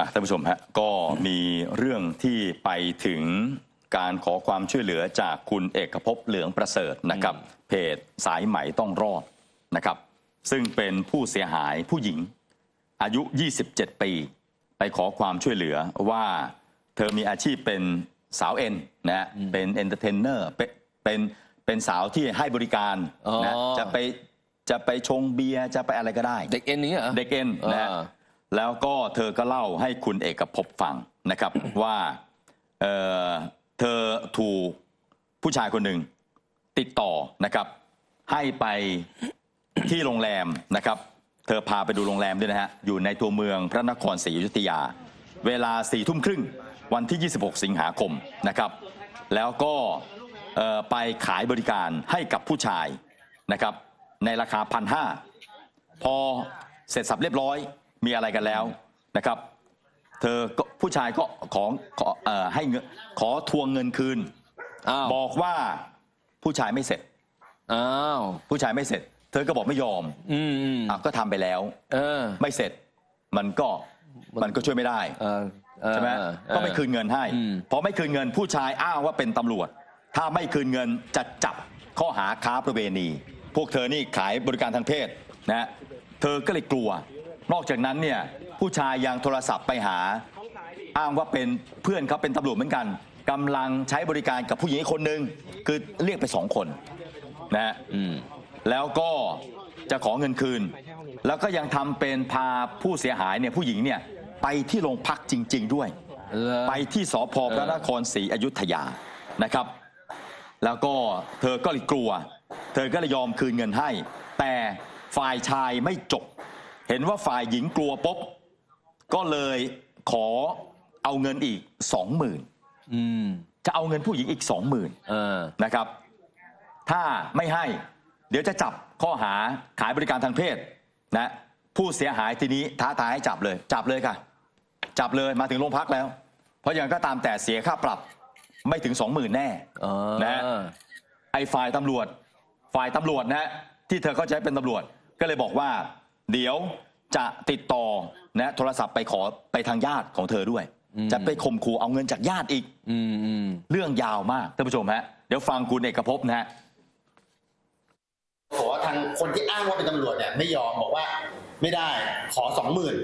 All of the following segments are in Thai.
อะท่านผู้ชมฮะก็มีเรื่องที่ไปถึงการขอความช่วยเหลือจากคุณเอกภพเหลืองประเสริฐนะครับ เพจสายไหมต้องรอดนะครับ ซึ่งเป็นผู้เสียหายผู้หญิง อายุ 27 ปี ไปขอความช่วยเหลือว่าเธอมีอาชีพเป็นสาวเอ็นนะฮะเป็นเอนเตอร์เทนเนอร์เป็นเป็นเป็นสาวที่ให้บริการนะอ๋อจะไปจะไปชงเบียร์จะไปอะไรก็ได้ เด็กเอ็นนี้เหรอเด็กเอ็นนะฮะอ่า แล้วก็เธอก็เล่าให้คุณเอกภพฟังนะครับว่าเอ่อเธอถูกผู้ชายคนหนึ่งติดต่อนะครับ ให้ไปที่โรงแรมนะครับ เธอพาไปดูโรงแรมด้วยนะฮะอยู่ในตัวเมืองพระนครศรีอยุธยา เวลาสี่ทุ่มครึ่งวันที่ 26 สิงหาคมนะครับ แล้วก็เอ่อไปขายบริการให้กับผู้ชายนะครับ ในราคาพันห้าพอเสร็จสับเรียบร้อย มีอะไรกันแล้วนะครับ เธอก็ผู้ชายก็ขอขอเอ่อให้เงินขอทวงเงินคืน อ้าวบอกว่าผู้ชายไม่เสร็จ อ้าวผู้ชายไม่เสร็จ เธอก็บอกไม่ยอมอืมอืมอะก็ทำไปแล้ว เออ ไม่เสร็จมันก็มันก็ช่วยไม่ได้เออเออใช่ไหมเออ ก็ไม่คืนเงินให้อืม พอไม่คืนเงินผู้ชายอ้างว่าเป็นตำรวจ ถ้าไม่คืนเงินจะจับข้อหาค้าประเวณี พวกเธอนี่ขายบริการทางเพศนะฮะเธอก็เลยกลัว นอกจากนั้นเนี่ยผู้ชายยังโทรศัพท์ไปหา อ้างว่าเป็นเพื่อนเขาเป็นตำรวจเหมือนกันกำลังใช้บริการกับผู้หญิงอีกคนนึงคือเรียกไปสองคนนะฮะอืมแล้วก็จะขอเงินคืน แล้วก็ยังทำเป็นพาผู้เสียหายเนี่ยผู้หญิงเนี่ยไปที่โรงพักจริง ๆ ด้วย เหรอ ไปที่สพพระนครศรีอยุธยานะครับ แล้วก็เธอก็เลยกลัว เธอก็เลยยอมคืนเงินให้ แต่ฝ่ายชายไม่จบ เห็นว่าฝ่ายหญิงกลัวปุ๊บก็เลยขอเอาเงินอีกสองหมื่นอืมจะเอาเงินผู้หญิงอีกสองหมื่นเออนะครับ ถ้าไม่ให้ เดี๋ยวจะจับข้อหาขายบริการทางเพศนะผู้เสียหายทีนี้ท้าทายให้จับเลย จับเลยค่ะ จับเลยมาถึงโรงพักแล้ว เพราะอย่างก็ตามแต่เสียค่าปรับไม่ถึงสองหมื่นแน่เออนะไอ้ฝ่ายตำรวจ ฝ่ายตำรวจนะที่เธอเข้าใจเป็นตำรวจก็เลยบอกว่า เดี๋ยวจะติดต่อนะโทรศัพท์ไปขอไปทางญาติของเธอด้วย จะไปข่มขู่เอาเงินจากญาติอีกอืมอืมเรื่องยาวมากท่านผู้ชมฮะเดี๋ยวฟังคุณเอกภพนะฮะบอกว่าทางคนที่อ้างว่าเป็นตำรวจเนี่ยไม่ยอมบอกว่า ไม่ได้ขอสองหมื่น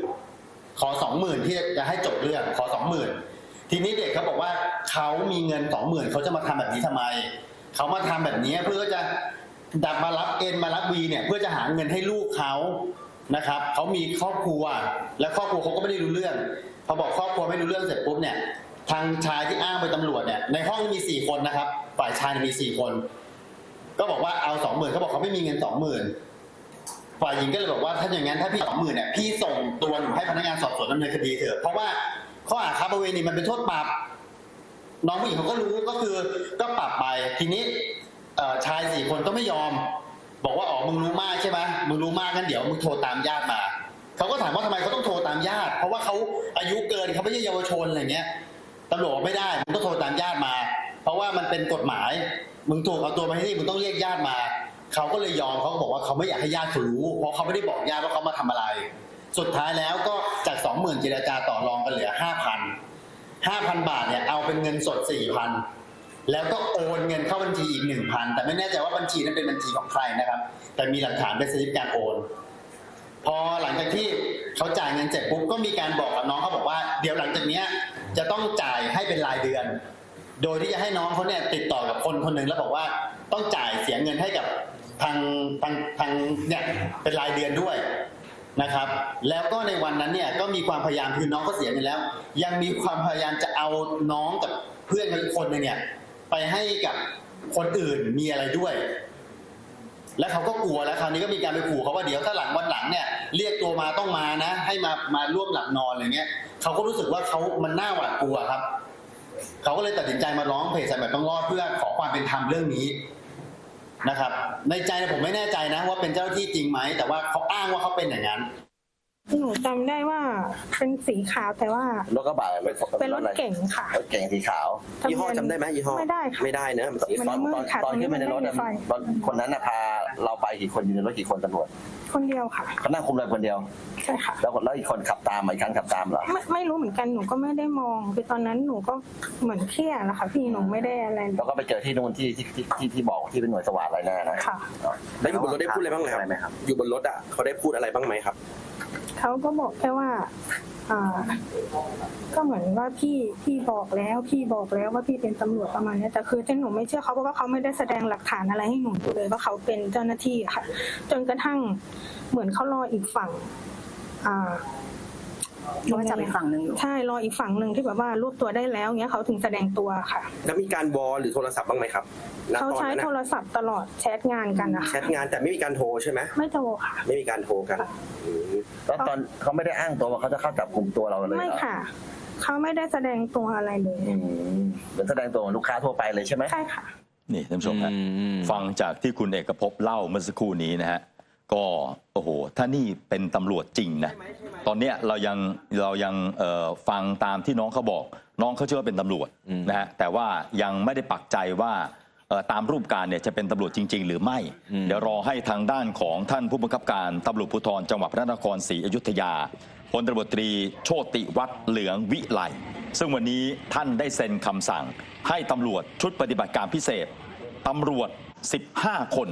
ขอสองหมื่นที่จะให้จบเรื่องขอสองหมื่นทีนี้เด็กเขาบอกว่าเขามีเงินสองหมื่นเขาจะมาทำแบบนี้ทำไมเขามาทำแบบนี้เพื่อจะดับมารับเอ็นมารับวีเนี่ย เพื่อจะหาเงินให้ลูกเขา นะครับเขามีครอบครัว และครอบครัวเขาก็ไม่ได้รู้เรื่องพอบอกครอบครัวไม่รู้เรื่องเสร็จปุ๊บเนี่ยทางชายที่อ้างเป็นตำรวจเนี่ยในห้องมีสี่คนนะครับ ฝ่ายชายมีสี่คน ก็บอกว่าเอาสองหมื่นเขาบอกเขาไม่มีเงินสองหมื่นฝ่ายหญิงก็เลยบอกว่าถ้าอย่างนั้นถ้าพี่สองหมื่นเนี่ยพี่ส่งตัวหนูให้พนักงานสอบสวนดำเนินคดีเถอะเพราะว่าข้อหาค้าประเวณีมันเป็นโทษปรับน้องผู้หญิงเขาก็รู้ก็คือก็ปรับไปทีนี้ชายสี่คนก็ไม่ยอม บอกว่าอ๋อมึงรู้มากใช่ไหมมึงรู้มากงั้นเดี๋ยวมึงโทรตามญาติมาเขาก็ถามว่าทำไมเขาต้องโทรตามญาติ เพราะว่าเขาอายุเกินเขาไม่ใช่เยาวชนอะไรเงี้ยตำรวจบอกไม่ได้มึงต้องโทรตามญาติมา เพราะว่ามันเป็นกฎหมาย มึงถูกเอาตัวมาที่นี่มึงต้องเรียกญาติมาเขาก็เลยยอมเขาบอกว่าเขาไม่อยากให้ญาติเขารู้ เพราะเขาไม่ได้บอกญาติว่าเขามาทำอะไร สุดท้ายแล้วก็จากสองหมื่นเจรจาต่อรองกันเหลือห้าพันห้าพันบาทเนี่ยเอาเป็นเงินสดสี่พัน แล้วก็โอนเงินเข้าบัญชีอีกหนึ่งพันแต่ไม่แน่ใจว่าบัญชีนั้นเป็นบัญชีของใครนะครับ แต่มีหลักฐานเป็นสลิปการโอน พอหลังจากที่เขาจ่ายเงินเสร็จปุ๊บก็มีการบอกกับน้องเขาบอกว่าเดี๋ยวหลังจากเนี้ยจะต้องจ่ายให้เป็นรายเดือน โดยที่จะให้น้องเขาเนี่ยติดต่อกับคนคนหนึ่งแล้วบอกว่าต้องจ่ายเสียเงินให้กับทางทางทางเนี่ยเป็นรายเดือนด้วยนะครับ แล้วก็ในวันนั้นเนี่ยก็มีความพยายามคือน้องก็เสียเงินแล้ว ยังมีความพยายามจะเอาน้องกับเพื่อนอีกคนหนึงเนี่ย ไปให้กับคนอื่นมีอะไรด้วย แล้วเขาก็กลัวแล้วคราวนี้ก็มีการไปขู่เขาว่าเดี๋ยวถ้าหลังวันหลังเนี่ย เรียกตัวมาต้องมานะ ให้มามาร่วมหลับนอนอะไรเงี้ยเขาก็รู้สึกว่าเขามันน่าหวาดกลัวครับเขาก็เลยตัดสินใจมาร้องเพจสายแบบต้องรอดเพื่อขอความเป็นธรรมเรื่องนี้นะครับ ในใจผมไม่แน่ใจนะ ว่าเป็นเจ้าที่จริงไหมแต่ว่าเขาอ้างว่าเขาเป็นอย่างนั้น หนูจำได้ว่าเป็นสีขาวแต่ว่า รถกระบะเป็นเป็นรถอะไรเก่งค่ะ รถเก่งสีขาวยี่ห้อจำได้ไหมยี่ห้อไม่ได้ค่ะไม่ได้นะตอนมันมืดตอนค่ะตอนที่ตรงนี้ไม่ในรถมันไม่มีไฟรถคนนั้นน่ะพาเราไปกี่คนอยู่ในรถกี่คนตำรวจคนเดียวค่ะ เขานั่งคุมเราคนเดียว ใช่ค่ะ แล้วแล้วอีกคนขับตามมาอีกคันขับตามเหรอไม่ไม่รู้เหมือนกันหนูก็ไม่ได้มองคือตอนนั้นหนูก็เหมือนเครียดนะคะพี่หนูไม่ได้อะไรเลแล้ยวก็ไปเจอที่นู่นที่ที่ที่ที่ที่บอกที่เป็นหน่วยสวัสดิ์อะไรนั่นนะค่ะ แล้วอยู่บนรถได้พูดอะไรบ้างไหมครับ ไหมครับ อยู่บนรถอะเขาได้พูดอะไรบ้างไหมครับ เขาก็บอกแค่ว่าอ่า ก็เหมือนว่าพี่พี่บอกแล้วพี่บอกแล้วว่าพี่เป็นตำรวจประมาณเนี้ยแต่คือที่หนูไม่เชื่อเขาเพราะว่าเขาไม่ได้แสดงหลักฐานอะไรให้หนูดูเลยว่าเขาเป็นเจ้าหน้าที่อะค่ะ จนกระทั่งเหมือนเขารออีกฝั่ง อ่า เขาจะไปฝั่งหนึ่งอยู่ ใช่รออีกฝั่งหนึ่งที่แบบว่ารวบตัวได้แล้วเงี้ยเขาถึงแสดงตัวค่ะ แล้วมีการวอลหรือโทรศัพท์บ้างไหมครับณเขาตอนใช้นั้นโทอะรศัพท์ตลอดแชทงานกันนะแชคะทงานแต่ไม่มีการโทรใช่ไหมไม่โทรค่ะ ไม่มีการโทรกันอืมแล้วตอนเขาไม่ได้อ้างตัวว่าเขาจะเข้าจับกลุ่มตัวเราเลยเหรอไม่ค่ะ เขาไม่ได้แสดงตัวอะไรเลย อืมเหมือนแสดงตัวเหมือนลูกค้าทั่วไปเลยใช่ไหม ใช่ค่ะ นี่ท่านผู้ชมฮะอืมอืมฟังจากที่คุณเอกภพเล่าเมื่อสักครู่นี้นะฮะ ก็โอ้โหถ้านี่เป็นตำรวจจริงนะตอนเนี้ยเรายังเรายังเอ่อฟังตามที่น้องเขาบอก น้องเขาเชื่อว่าเป็นตำรวจอืมนะฮะแต่ว่ายังไม่ได้ปักใจว่าเอ่อตามรูปการเนี่ยจะเป็นตำรวจจริง ๆ หรือไม่ เดี๋ยวรอให้ทางด้านของท่านผู้บังคับการตำรวจภูธรจังหวัดพระนครศรีอยุธยาพลตำรวจตรีโชติวัฒน์เหลืองวิไลซึ่งวันนี้ท่านได้เซ็นคำสั่ง ให้ตำรวจชุดปฏิบัติการพิเศษตำรวจ 15 คน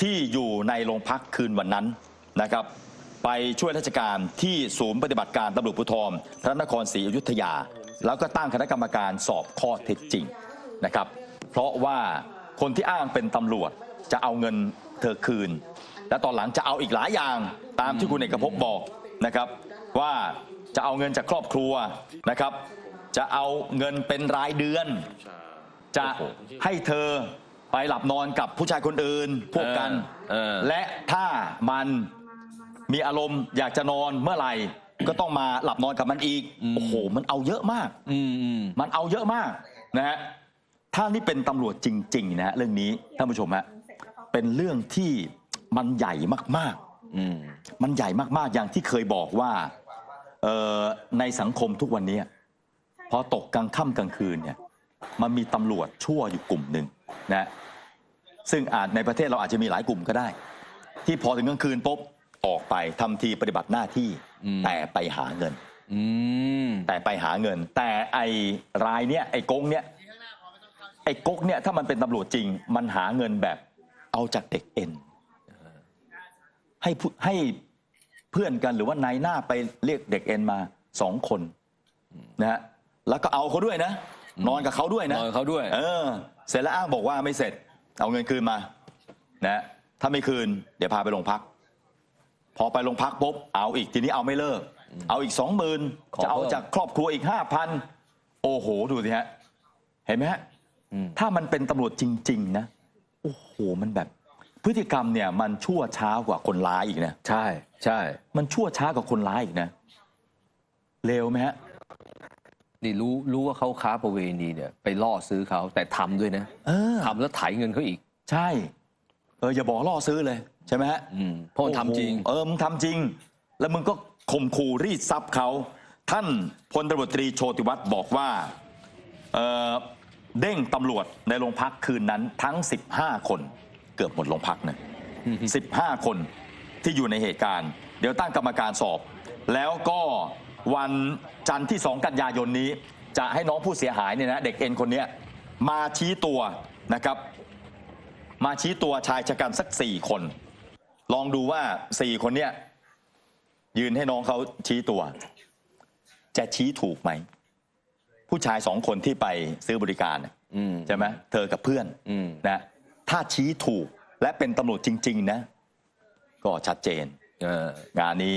ที่อยู่ในโรงพักคืนวันนั้นนะครับ ไปช่วยราชการที่ศูนย์ปฏิบัติการตำรวจภูธรพระนครศรีอยุธยา แล้วก็ตั้งคณะกรรมการสอบข้อเท็จจริงนะครับ เพราะว่าคนที่อ้างเป็นตำรวจจะเอาเงินเธอคืน และตอนหลังจะเอาอีกหลายอย่างตามที่คุณเอกภพบอกนะครับว่าจะเอาเงินจากครอบครัวนะครับ จะเอาเงินเป็นรายเดือน จะให้เธอ ไปหลับนอนกับผู้ชายคนอื่นพวกกันเออ และถ้ามันมีอารมณ์อยากจะนอนเมื่อไหร่ ก็ต้องมาหลับนอนกับมันอีกอืมโอ้โหมันเอาเยอะมาก อืมอืม มันเอาเยอะมากนะฮะ ถ้านี่เป็นตำรวจจริงๆนะฮะเรื่องนี้ท่านผู้ชมฮะ เป็นเรื่องที่มันใหญ่มากอืม ๆ มันใหญ่มากๆ อย่างที่เคยบอกว่าเอ่อในสังคมทุกวันนี้ พอตกกลางค่ำกลางคืนเนี่ย มันมีตำรวจชั่วอยู่กลุ่มหนึ่ง นะซึ่งอาจในประเทศเราอาจจะมีหลายกลุ่มก็ได้ ที่พอถึงกลางคืนปุ๊บออกไปทำทีปฏิบัติหน้าที่อืมแต่ไปหาเงินอืมแต่ไปหาเงิน แต่ไอ้รายเนี้ยไอ้กงเนี้ยไอ้กกเนี่ยถ้ามันเป็นตำรวจจริง มันหาเงินแบบเอาจากเด็กเอ็นให้ผู้ให้เพื่อนกันหรือว่านายหน้าไปเรียกเด็กเอ็นมาสองคนนะฮะแล้วก็เอาเขาด้วยนะ นอนกับเขาด้วยนะนอนกับเขาด้วย เออ เสร็จแล้วอ้างบอกว่าไม่เสร็จ เอาเงินคืนมานะถ้าไม่คืน เดี๋ยวพาไปโรงพัก พอไปโรงพักปุ๊บเอาอีกทีนี้เอาไม่เลิก เอาอีกสองหมื่นขอจะเอาเพิ่มจากครอบครัวอีกห้าพันโอ้โหดูสิฮะเห็นไหมฮะอืมถ้ามันเป็นตำรวจจริง ๆ นะโอ้โหมันแบบ พฤติกรรมเนี่ยมันชั่วช้ากว่าคนร้ายอีกนะใช่ใช่ มันชั่วช้ากว่าคนร้ายอีกนะเลวไหมฮะ นี่รู้รู้ว่าเขาค้าประเวณีเนี่ย ไปล่อซื้อเขาแต่ทำด้วยนะเออ ทำแล้วไถเงินเขาอีก ใช่ เอออย่าบอกล่อซื้อเลย ใช่ไหมฮะอืมเพราะมันทำจริง โอ้โหเออมึงทำจริง แล้วมึงก็ข่มขู่รีดทรัพย์เขา ท่านพลตำรวจตรีโชติวัฒน์บอกว่าเอ่อเด้งตำรวจในโรงพักคืนนั้นทั้ง 15 คน เกือบหมดโรงพักนะ15 คนที่อยู่ในเหตุการณ์ เดี๋ยวตั้งกรรมการสอบ แล้วก็ วันจันทร์ที่ 2 กันยายนนี้ จะให้น้องผู้เสียหายเนี่ยนะเด็กเอ็นคนเนี้ยมาชี้ตัวนะครับ มาชี้ตัวชายชะกันสักสี่คน ลองดูว่าสี่คนเนี้ยยืนให้น้องเขาชี้ตัว จะชี้ถูกไหม ผู้ชายสองคนที่ไปซื้อบริการน่ะอืมใช่ไหมเธอกับเพื่อนอืมนะถ้าชี้ถูกและเป็นตำรวจจริง ๆ นะ ก็ชัดเจนเอองานนี้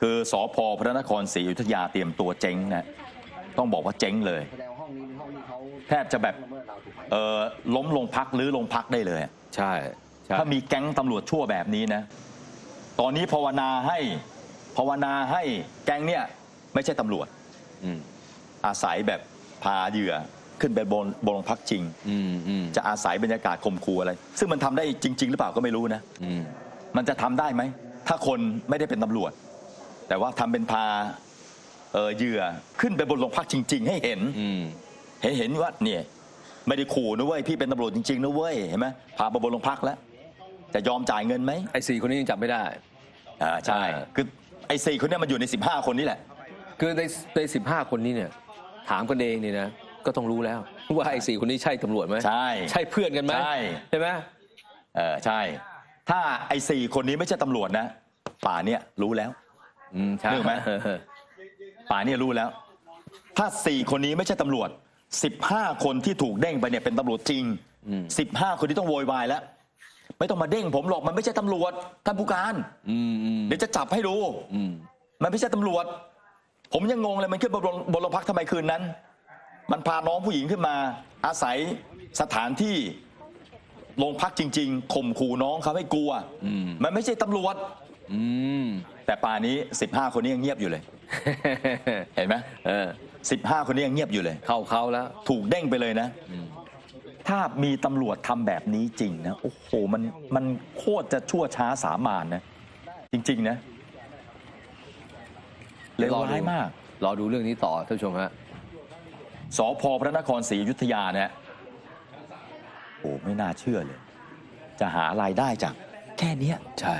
คือสอพอพระนครศรีอยุธยาเตรียมตัวเจ๊งนะต้องบอกว่าเจ๊งเลย แทบจะแบบเออล้มลงพักหรือลงพักได้เลย ใช่ใช่ถ้ามีแก๊งตำรวจชั่วแบบนี้นะ ตอนนี้ภาวนาให้ภาวนาให้แก๊งเนี่ยไม่ใช่ตำรวจอืมอาศัยแบบพาเหยื่อขึ้นไปบนบนโรงพักจริงอืมอืมจะอาศัยบรรยากาศข่มขู่อะไร ซึ่งมันทำได้จริง ๆ หรือเปล่าก็ไม่รู้นะอืมมันจะทำได้ไหมถ้าคนไม่ได้เป็นตำรวจ แต่ว่าทำเป็นพาเอ่อเหยื่อขึ้นไปบนโรงพักจริง ๆ ให้เห็นอืมเห็นเห็นว่าเนี่ย ไม่ได้ขู่นะเว้ยพี่เป็นตำรวจจริงๆนะเว้ยเห็นไหมพาไปบนโรงพักแล้วจะยอมจ่ายเงินไหมไอ้สี่คนนี้ยังจับไม่ได้อ่าใช่อ่าคือไอ้สี่คนเนี้มันอยู่ใน 15 คนนี่แหละ คือในในสิบห้าคนนี้เนี่ย ถามกันเองนี่นะก็ต้องรู้แล้ว ว่าไอ้สี่คนนี้ใช่ตำรวจไหมใช่ ใช่เพื่อนกันไหมใช่ใช่ไหมเออใช่ ถ้าไอ้สี่คนนี้ไม่ใช่ตำรวจนะป่าเนี่ยรู้แล้ว อืมใช่นึกไหม ป่าเนี่ยรู้แล้ว ถ้าสี่คนนี้ไม่ใช่ตำรวจ15คนที่ถูกเด้งไปเนี่ยเป็นตำรวจจริง15คนที่ต้องโวยวายแล้ว ไม่ต้องมาเด้งผมหรอกมันไม่ใช่ตำรวจท่านผู้การ อืมอืมเดี๋ยวจะจับให้ดู อืมมันไม่ใช่ตำรวจ ผมยังงงเลยมันขึ้นบนบนโรงพักทำไมคืนนั้น มันพาน้องผู้หญิงขึ้นมา อาศัยสถานที่โรงพักจริง ๆข่มขู่น้องเขาให้กลัวอืมมันไม่ใช่ตำรวจ อืม แต่ป่านี้ 15 คนนี้ยังเงียบอยู่เลย เห็นไหมเออ15คนนี้ยังเงียบอยู่เลย เข้าเขาแล้ว ถูกเด้งไปเลยนะ ถ้ามีตำรวจทำแบบนี้จริงนะ โอ้โห มันมันโคตรจะชั่วช้าสามานนะ จริง ๆ นะเลวร้ายมาก รอดูเรื่องนี้ต่อท่านผู้ชมฮะสพพระนครศรีอยุธยาเนี่ยโอ้ไม่น่าเชื่อเลย จะหารายได้จากแค่เนี้ยใช่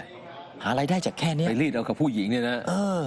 หารายได้จากแค่เนี้ยไปรีดเอากับผู้หญิงเนี่ยนะ เออ